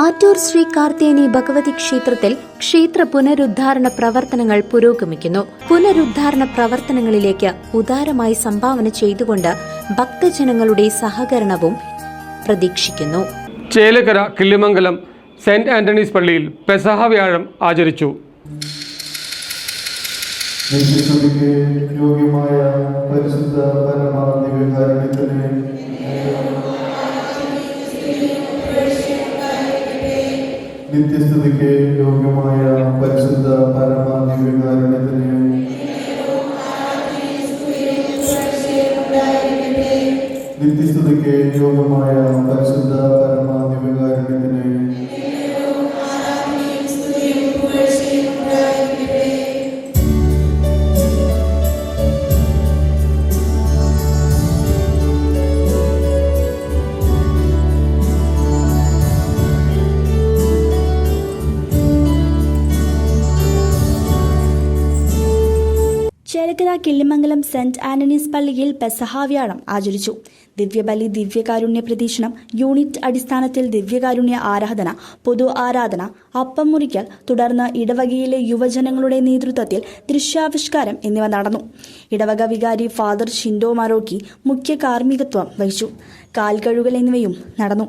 ആറ്റൂർ ശ്രീ കാർത്തേനി ഭഗവതി ക്ഷേത്രത്തിൽ ക്ഷേത്ര പുനരുദ്ധാരണ പ്രവർത്തനങ്ങൾ പുരോഗമിക്കുന്നു. പുനരുദ്ധാരണ പ്രവർത്തനങ്ങളിലേക്ക് ഉദാരമായി സംഭാവന ചെയ്തുകൊണ്ട് ഭക്തജനങ്ങളുടെ സഹകരണവും പ്രതീക്ഷിക്കുന്നു. ചേലക്കര കിള്ളിമംഗലം സെന്റ് ആന്റണീസ് പള്ളിയിൽ പെസഹ വ്യാഴം ആചരിച്ചു. യോഗ്യമായ പരിശുദ്ധ നിത്യസ്തുതിക്ക് യോഗ്യമായ പരിശുദ്ധ പരമാധികാരണത്തിന് നിത്യസ്ഥിതിക്ക് യോഗ്യമായ പരിശുദ്ധ ചേലക്കര കിള്ളിമംഗലം സെന്റ് ആന്റണീസ് പള്ളിയിൽ പെസഹാവ്യാഴം ആചരിച്ചു. ദിവ്യബലി ദിവ്യകാരുണ്യ പ്രതീക്ഷണം യൂണിറ്റ് അടിസ്ഥാനത്തിൽ ദിവ്യകാരുണ്യ ആരാധന പൊതു ആരാധന അപ്പം മുറിക്കൽ തുടർന്ന് ഇടവകയിലെ യുവജനങ്ങളുടെ നേതൃത്വത്തിൽ ദൃശ്യാവിഷ്കാരം എന്നിവ നടന്നു. ഇടവക വികാരി ഫാദർ ഷിൻഡോ മറോക്കി മുഖ്യ കാർമ്മികത്വം വഹിച്ചു. കാൽകഴുകൽ എന്നിവയും നടന്നു.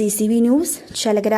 C C V news Chelakkara